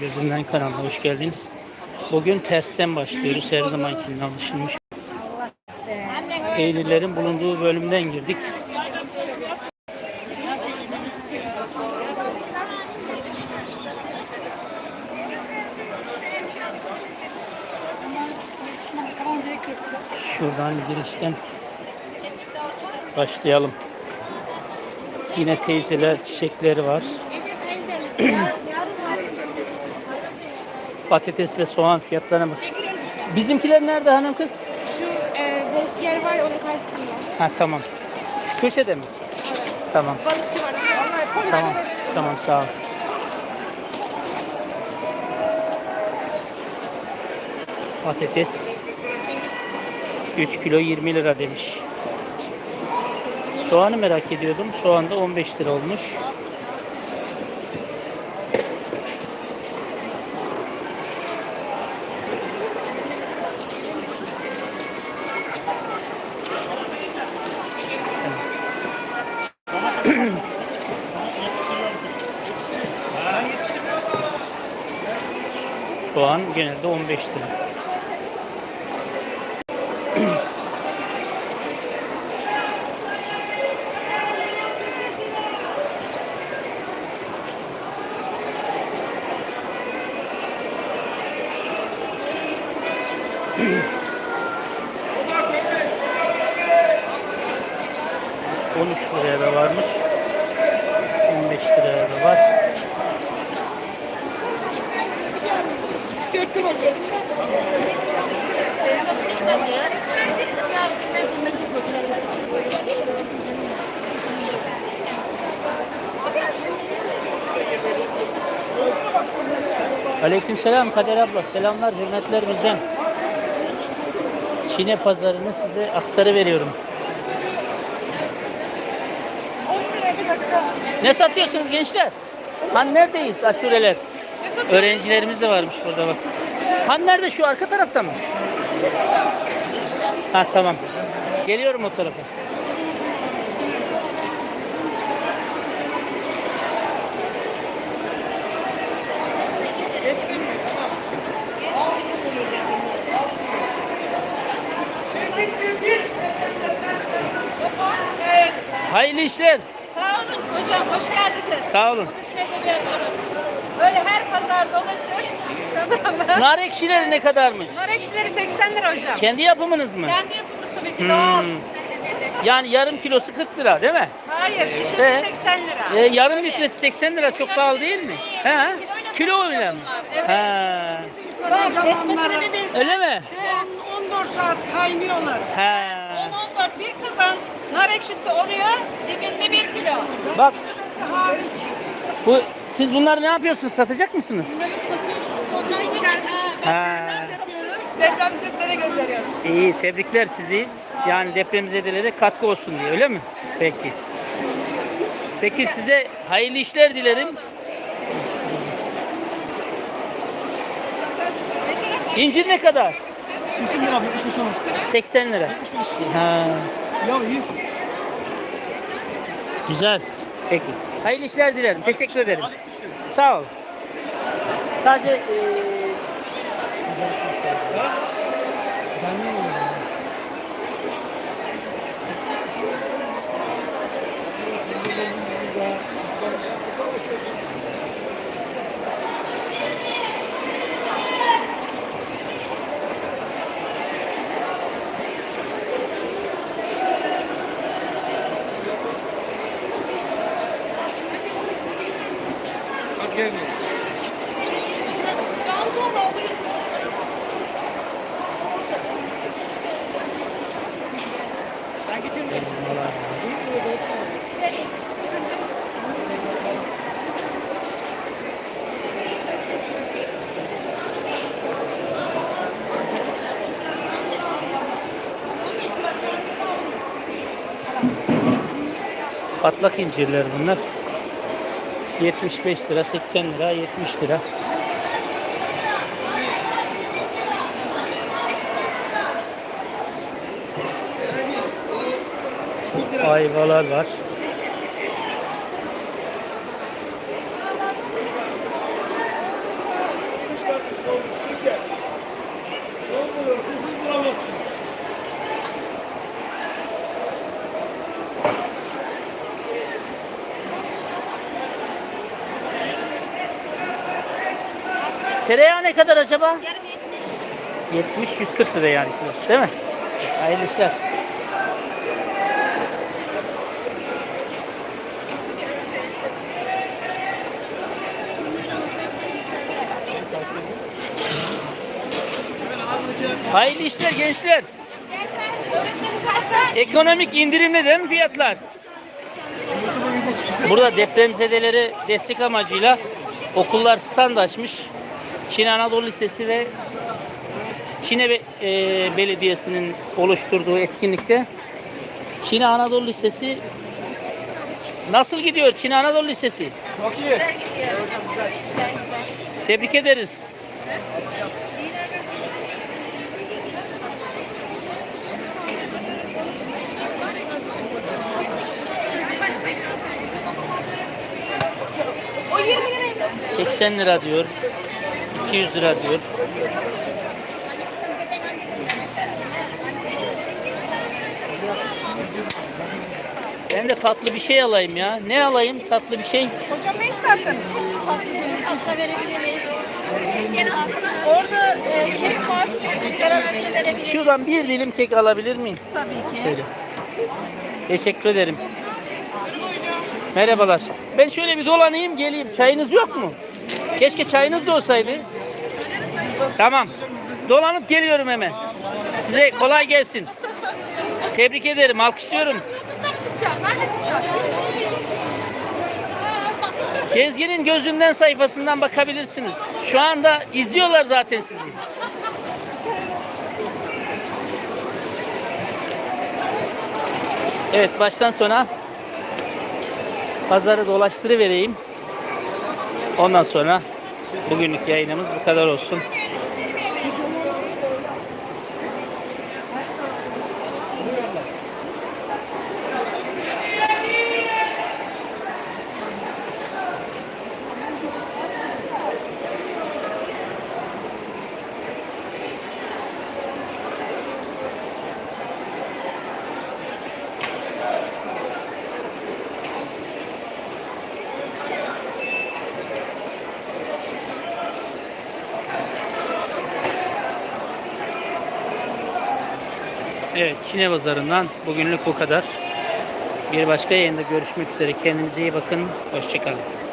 Gözümden kanalına hoş geldiniz. Bugün tersten başlıyoruz. Her zamankinden alışılmış. Peynirlerin bulunduğu bölümden girdik. Şuradan girişten başlayalım. Yine teyzeler çiçekleri var. Patates ve soğan fiyatlarına bak. Bizimkiler nerede hanım kız? Şu e, balık yer var ya onun karşısında. Ha tamam. Şu köşede mi? Evet. Tamam. Balıkçı var. Tamam. Tamam sağ ol. Patates 3 kilo 20 lira demiş. Soğanı merak ediyordum. Soğan da 15 lira olmuş. Soğan genelde 15 lira. On liraya varmış. 15 liraya da var. Aleykümselam Kader abla. Selamlar, hürmetler bizden. Çin'e pazarını size aktarı veriyorum. 10 lira bir dakika. Ne satıyorsunuz gençler? Han neredeyiz aşureler? Öğrencilerimiz de varmış burada bak. Han nerede şu arka tarafta mı? Ha tamam. Geliyorum o tarafa. Hayırlı işler. Sağ olun hocam, hoş geldiniz. Sağ olun. Böyle her pazar dolaşır. Tamam mı? Nar ekşileri ne kadarmış? Nar ekşileri 80 lira hocam. Kendi yapımınız mı? Kendi yapımız tabii ki doğal. Hmm. Yani yarım kilosu 40 lira değil mi? Hayır, şişesi Ee, 80 lira. E, yarım litresi 80 lira çok pahalı değil mi? He? Kilo öyle mi? He. Bak, etmesine bir bir Öyle mi? 14 saat kaynıyorlar. He. 10-14 bir kazan nar ekşisi oluyor, dibinde bir kilo. Bak hariç? Bu siz bunları ne yapıyorsunuz? Satacak mısınız? He. Depremzedelere gönderiyoruz. İyi tebrikler sizi. Yani depremzedelere katkı olsun diye öyle mi? Peki. Peki size hayırlı işler dilerim. İncir ne kadar? 80 lira, 75 olur. 80 lira. Ha, Ya iyi. güzel. Peki. Hayırlı işler dilerim. Teşekkür ederim. Sağ ol. Sadece eee elmalar var. Patlak incirler bunlar. 75 lira, 80 lira, 70 lira. Ayvalar var. Tereyağı ne kadar acaba? 70 140 lira yani kilosu değil mi? Hayırlı işler. Hayırlı işler gençler. Ekonomik indirimli değil mi fiyatlar? Burada depremzedelere destek amacıyla okullar stand açmış. Çin Anadolu Lisesi ve Çin'e Be- e, Belediyesi'nin oluşturduğu etkinlikte Çin Anadolu Lisesi nasıl gidiyor Çin Anadolu Lisesi? Çok iyi. Tebrik ederiz. O 20 liraydı. 80 lira diyor. 200 lira diyor. Ben de tatlı bir şey alayım ya. Ne alayım tatlı bir şey? Hocam ne isterseniz. Pasta verebiliriz. Orada e, kek var. Şuradan bir dilim kek alabilir miyim? Tabii ki. Şöyle. Teşekkür ederim. Merhabalar. Ben şöyle bir dolanayım geleyim. Çayınız yok mu? Keşke çayınız da olsaydı. Tamam. Dolanıp geliyorum hemen. Size kolay gelsin. Tebrik ederim. Alkışlıyorum. Gezginin gözünden sayfasından bakabilirsiniz. Şu anda izliyorlar zaten sizi. Evet baştan sona pazarı dolaştırıvereyim. Ondan sonra bugünlük yayınımız bu kadar olsun. Evet Çine pazarından bugünlük bu kadar. Bir başka yayında görüşmek üzere. Kendinize iyi bakın. Hoşçakalın.